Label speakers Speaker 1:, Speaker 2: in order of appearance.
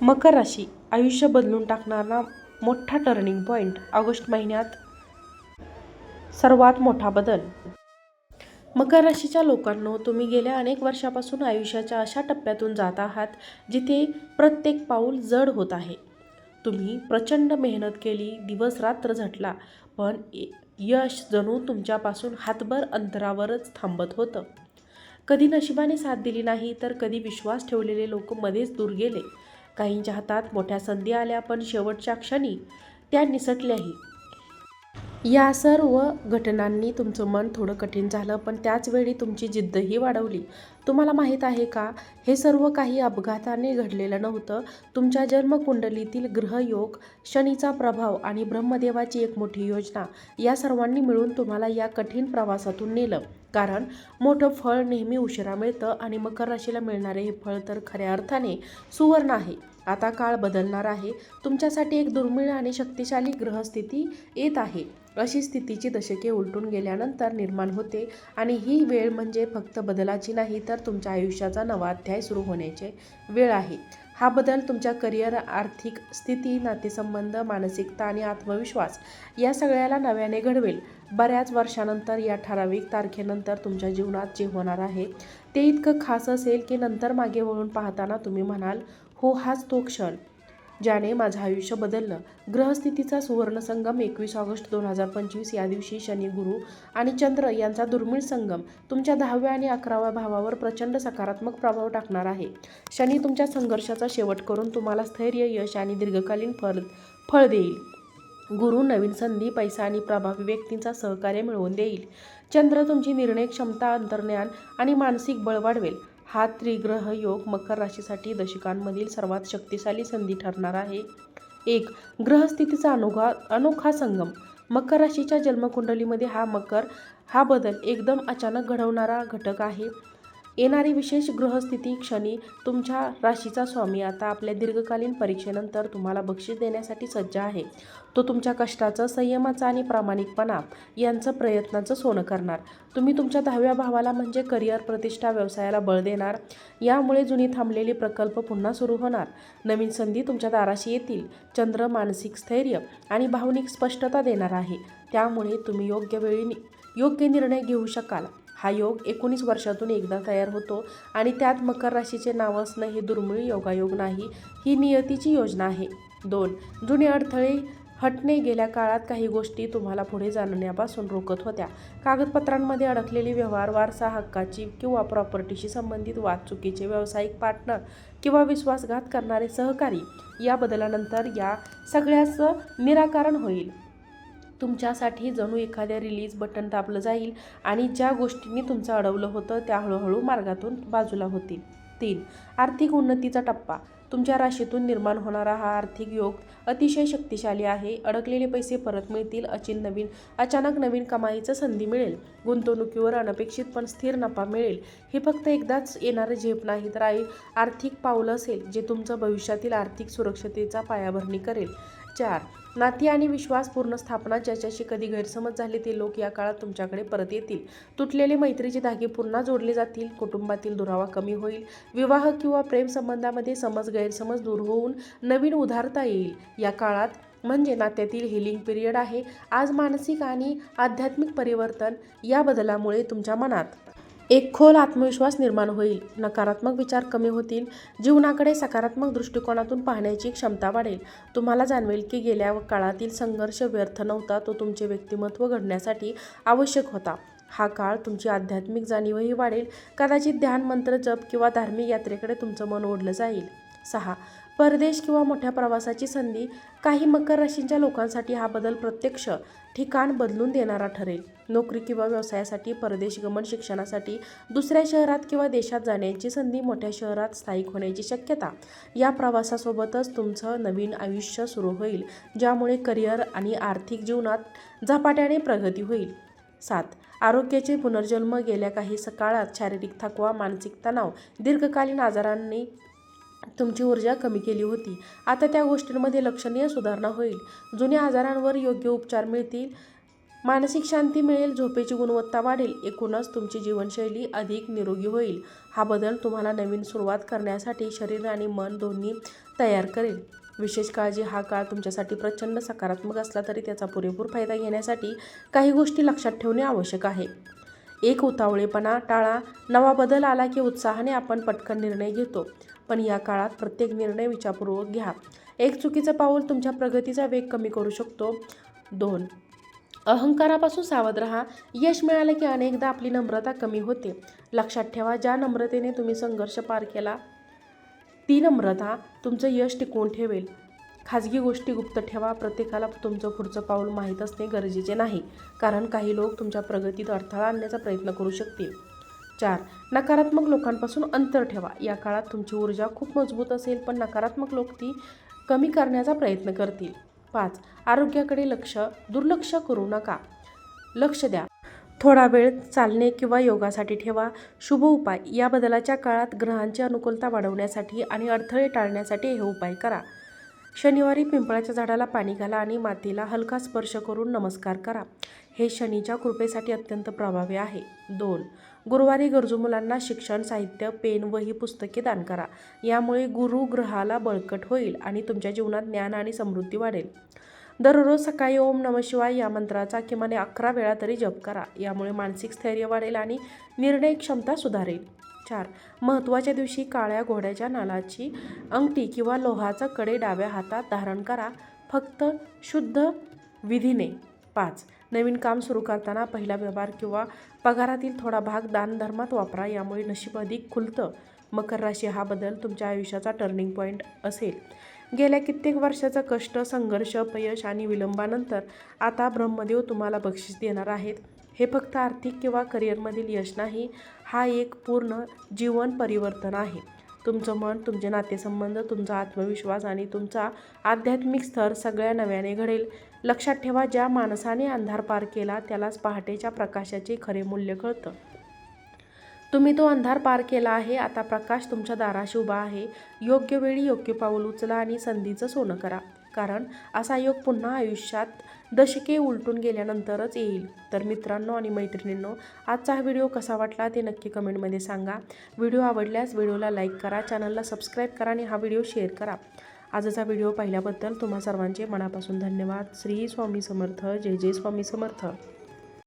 Speaker 1: मकर राशी आयुष्य बदलून टाकणारा मोठा टर्निंग पॉईंट ऑगस्ट महिन्यात. सर्वात मोठा बदल. मकर राशीच्या लोकांनो तुम्ही गेल्या अनेक वर्षापासून आयुष्याच्या अशा टप्प्यातून जात आहात जिथे प्रत्येक पाऊल जड होत आहे. तुम्ही प्रचंड मेहनत केली दिवस रात्र झटला पण यश जणू तुमच्यापासून हातभर अंतरावरच थांबत होतं. कधी नशिबाने साथ दिली नाही तर कधी विश्वास ठेवलेले लोक मध्येच दूर गेले. काहींच्या हातात मोठ्या संधी आल्या पण शेवटच्या क्षणी त्या निसटल्याही. या सर्व घटनांनी तुमचं मन थोडं कठीण झालं पण त्याचवेळी तुमची जिद्दही वाढवली. तुम्हाला माहीत आहे का? हे सर्व काही अपघाताने घडलेलं नव्हतं. तुमच्या जन्मकुंडलीतील ग्रहयोग शनीचा प्रभाव आणि ब्रह्मदेवाची एक मोठी योजना या सर्वांनी मिळून तुम्हाला या कठीण प्रवासातून नेलं. कारण मोठं फळ नेहमी उशिरा मिळतं आणि मकर राशीला मिळणारे हे फळ तर खऱ्या अर्थाने सुवर्ण आहे. आता काळ बदलणार आहे. तुमच्यासाठी एक दुर्मिळ आणि शक्तिशाली ग्रहस्थिती येत आहे. अशी स्थितीची दशके उलटून गेल्यानंतर निर्माण होते आणि ही वेळ म्हणजे फक्त बदलाची नाही तर तुमच्या आयुष्याचा नवा अध्याय सुरू होण्याची वेळ आहे. हा बदल तुमच्या करिअर आर्थिक स्थिती नातेसंबंध मानसिकता आणि आत्मविश्वास या सगळ्याला नव्याने घडवेल. बऱ्याच वर्षानंतर या ठराविक तारखेनंतर तुमच्या जीवनात जे होणार आहे ते इतकं खास असेल की नंतर मागे वळून पाहताना तुम्ही म्हणाल हो हाच तो क्षण. ज्याने माझं आयुष्य बदललं. ग्रहस्थितीचा सुवर्ण संगम एकवीस ऑगस्ट दोन हजार पंचवीस या दिवशी शनी गुरु आणि चंद्र यांचा दुर्मिळ संगम तुमच्या दहाव्या आणि अकराव्या भावावर प्रचंड सकारात्मक प्रभाव टाकणार आहे. शनी तुमच्या संघर्षाचा शेवट करून तुम्हाला स्थैर्य यश आणि दीर्घकालीन फळ फळ देईल. गुरु नवीन संधी पैसा आणि प्रभावी व्यक्तींचा सहकार्य मिळवून देईल. चंद्र तुमची निर्णय क्षमता अंतर्ज्ञान आणि मानसिक बळ वाढवेल. हा त्रिग्रह योग मकर राशीसाठी दशकांमधील सर्वात शक्तिशाली संधी ठरणार आहे. एक ग्रहस्थितीचा अनोखा अनोखा संगम. मकर राशीच्या जन्मकुंडलीमध्ये हा मकर हा बदल एकदम अचानक घडवणारा घटक आहे. येणारी विशेष ग्रहस्थिती क्षणी तुमच्या राशीचा स्वामी आता आपल्या दीर्घकालीन परीक्षेनंतर तुम्हाला बक्षीस देण्यासाठी सज्ज आहे. तो तुमच्या कष्टाचं संयमाचं आणि प्रामाणिकपणा यांचं प्रयत्नाचं सोनं करणार. तुम्ही तुमच्या दहाव्या भावाला म्हणजे करिअर प्रतिष्ठा व्यवसायाला बळ देणार. यामुळे जुनी थांबलेली प्रकल्प पुन्हा सुरू होणार. नवीन संधी तुमच्या दाराशी येतील. चंद्र मानसिक स्थैर्य आणि भावनिक स्पष्टता देणार आहे. त्यामुळे तुम्ही योग्य वेळी योग्य निर्णय घेऊ शकाल. हा योग एकोणीस वर्षातून एकदा तयार होतो आणि त्यात मकर राशीचे नाव असणं हे दुर्मिळ योगायोग नाही ही नियतीची योजना आहे. दोन जुने अडथळे हटणे. गेल्या काळात काही गोष्टी तुम्हाला पुढे जाणण्यापासून रोखत होत्या. कागदपत्रांमध्ये अडकलेले व्यवहार वारसा हक्काची किंवा प्रॉपर्टीशी संबंधित वाद चुकीचे व्यावसायिक पार्टनर किंवा विश्वासघात करणारे सहकारी या बदलानंतर या सगळ्याचं निराकरण होईल. तुमच्यासाठी जणू एखाद्या रिलीज बटन दाबलं जाईल आणि ज्या गोष्टींनी तुमचं अडवलं होतं त्या हळूहळू मार्गातून बाजूला होतील. तीन आर्थिक उन्नतीचा टप्पा. तुमच्या राशीतून निर्माण होणारा हा आर्थिक योग अतिशय शक्तिशाली आहे. अडकलेले पैसे परत मिळतील अचिन नवीन अचानक नवीन कमाईचं संधी मिळेल. गुंतवणुकीवर अनपेक्षित पण स्थिर नफा मिळेल. हे फक्त एकदाच येणारं झेप नाही तर आई आर्थिक पाऊल असेल जे तुमचं भविष्यातील आर्थिक सुरक्षतेचा पायाभरणी करेल. चार नाती आणि विश्वासपूर्ण स्थापना ज्याच्याशी कधी गैरसमज झाले ते लोक या काळात तुमच्याकडे परत येतील. तुटलेले मैत्रीचे धागे पुन्हा जोडले जातील. कुटुंबातील दुरावा कमी होईल. विवाह किंवा प्रेमसंबंधामध्ये समज गैरसमज दूर होऊन नवीन उधारता येईल. या काळात म्हणजे नात्यातील हिलिंग पिरियड आहे. आज मानसिक आणि आध्यात्मिक परिवर्तन या बदलामुळे तुमच्या मनात एक खोल आत्मविश्वास निर्माण होईल. नकारात्मक विचार कमी होतील. जीवनाकडे सकारात्मक दृष्टिकोनातून पाहण्याची क्षमता वाढेल. तुम्हाला जाणवेल की गेल्या काळातील संघर्ष व्यर्थ नव्हता तो तुमचे व्यक्तिमत्व घडण्यासाठी आवश्यक होता. हा काळ तुमची आध्यात्मिक जाणीवही वाढेल. कदाचित ध्यान मंत्र जप किंवा धार्मिक यात्रेकडे तुमचं मन ओढलं जाईल. सहा. परदेश किंवा मोठ्या प्रवासाची संधी काही मकर राशींच्या लोकांसाठी हा बदल प्रत्यक्ष ठिकाण बदलून देणारा ठरेल. नोकरी किंवा व्यवसायासाठी परदेश गमन शिक्षणासाठी दुसऱ्या शहरात किंवा देशात जाण्याची संधी मोठ्या शहरात स्थायिक होण्याची शक्यता. या प्रवासासोबतच तुमचं नवीन आयुष्य सुरू होईल ज्यामुळे करिअर आणि आर्थिक जीवनात झपाट्याने प्रगती होईल. सात. आरोग्याचे पुनर्जन्म गेल्या काही सकाळात शारीरिक थकवा मानसिक तणाव दीर्घकालीन आजारांनी तुमची ऊर्जा कमी केली होती. आता त्या गोष्टींमध्ये लक्षणीय सुधारणा होईल. जुन्या आजारांवर योग्य उपचार मिळतील. मानसिक शांती मिळेल. झोपेची गुणवत्ता वाढेल. एकूणच तुमची जीवनशैली अधिक निरोगी होईल. हा बदल तुम्हाला नवीन सुरुवात करण्यासाठी शरीर आणि मन दोन्ही तयार करेल. विशेष काळजी हा काळ तुमच्यासाठी प्रचंड सकारात्मक असला तरी त्याचा पुरेपूर फायदा घेण्यासाठी काही गोष्टी लक्षात ठेवणे आवश्यक आहे. एक उतावळेपणा टाळा नवा बदल आला की उत्साहाने आपण पटकन निर्णय घेतो. पण या काळात प्रत्येक निर्णय विचारपूर्वक घ्या. एक चुकीचं पाऊल तुमच्या प्रगतीचा वेग कमी करू शकतो. दोन अहंकारापासून सावध रहा. यश मिळालं की अनेकदा आपली नम्रता कमी होते. लक्षात ठेवा ज्या नम्रतेने तुम्ही संघर्ष पार केला ती नम्रता तुमचं यश टिकवून ठेवेल. खाजगी गोष्टी गुप्त ठेवा. प्रत्येकाला तुमचं पुढचं पाऊल माहीत असणे गरजेचे नाही. कारण काही लोक तुमच्या प्रगतीत अडथळा आणण्याचा प्रयत्न करू शकतील. चार नकारात्मक लोकांपासून अंतर ठेवा. या काळात तुमची ऊर्जा खूप मजबूत असेल पण नकारात्मक लोक ती कमी करण्याचा प्रयत्न करतील. पाच आरोग्याकडे लक्ष दुर्लक्ष करू नका. लक्ष द्या. थोडा वेळ चालणे किंवा योगासाठी ठेवा. शुभ उपाय. या बदलाच्या काळात ग्रहांची अनुकूलता वाढवण्यासाठी आणि अडथळे टाळण्यासाठी हे उपाय करा. शनिवारी पिंपळाच्या झाडाला पाणी घाला आणि मातीला हलका स्पर्श करून नमस्कार करा. हे शनीच्या कृपेसाठी अत्यंत प्रभावी आहे. दोन गुरुवारी गरजू मुलांना शिक्षण साहित्य पेन वही पुस्तके दान करा. यामुळे गुरु ग्रहाला बळकट होईल आणि तुमच्या जीवनात ज्ञान आणि समृद्धी वाढेल. दररोज सकाळी ओम नम शिवाय या मंत्राचा किमान अकरा वेळा तरी जप करा. यामुळे मानसिक स्थैर्य वाढेल आणि निर्णय क्षमता सुधारेल. चार. महत्त्वाच्या दिवशी काळ्या घोड्याच्या नालाची अंगठी किंवा लोहाचा कडे डाव्या हातात धारण करा. फक्त शुद्ध विधीने. पाच. नवीन काम सुरू करताना पहिला व्यवहार किंवा पगारातील थोडा भाग दानधर्मात वापरा. यामुळे नशीब अधिक खुलतं. मकर राशी हा बदल तुमच्या आयुष्याचा टर्निंग पॉईंट असेल. गेल्या कित्येक वर्षाचा कष्ट संघर्ष अपयश आणि विलंबानंतर आता ब्रह्मदेव तुम्हाला बक्षीस देणार आहेत. हे फक्त आर्थिक किंवा करिअरमधील यश नाही हा एक पूर्ण जीवन परिवर्तन आहे. तुमचं मन तुमचे नातेसंबंध तुमचा आत्मविश्वास आणि तुमचा आध्यात्मिक स्तर सगळ्या नव्याने घडेल. लक्षात ठेवा ज्या माणसाने अंधार पार केला त्यालाच पहाटेच्या प्रकाशाचे खरे मूल्य कळतं. तुम्ही तो अंधार पार केला आहे. आता प्रकाश तुमच्या दाराशी उभा आहे. योग्य वेळी योग्य पाऊल उचला आणि संधीचं सोनं करा. कारण असा योग पुन्हा आयुष्यात दशके उलटून गेल्यानंतरच येईल. तर मित्रांनो आणि मैत्रिणींनो आजचा हा व्हिडिओ कसा वाटला ते नक्की कमेंटमध्ये सांगा. व्हिडिओ आवडल्यास व्हिडिओला लाईक करा चॅनलला सबस्क्राईब करा आणि हा व्हिडिओ शेअर करा. आजचा व्हिडिओ पाहिल्याबद्दल तुम्हा सर्वांचे मनापासून धन्यवाद. श्री स्वामी समर्थ. जय जय स्वामी समर्थ.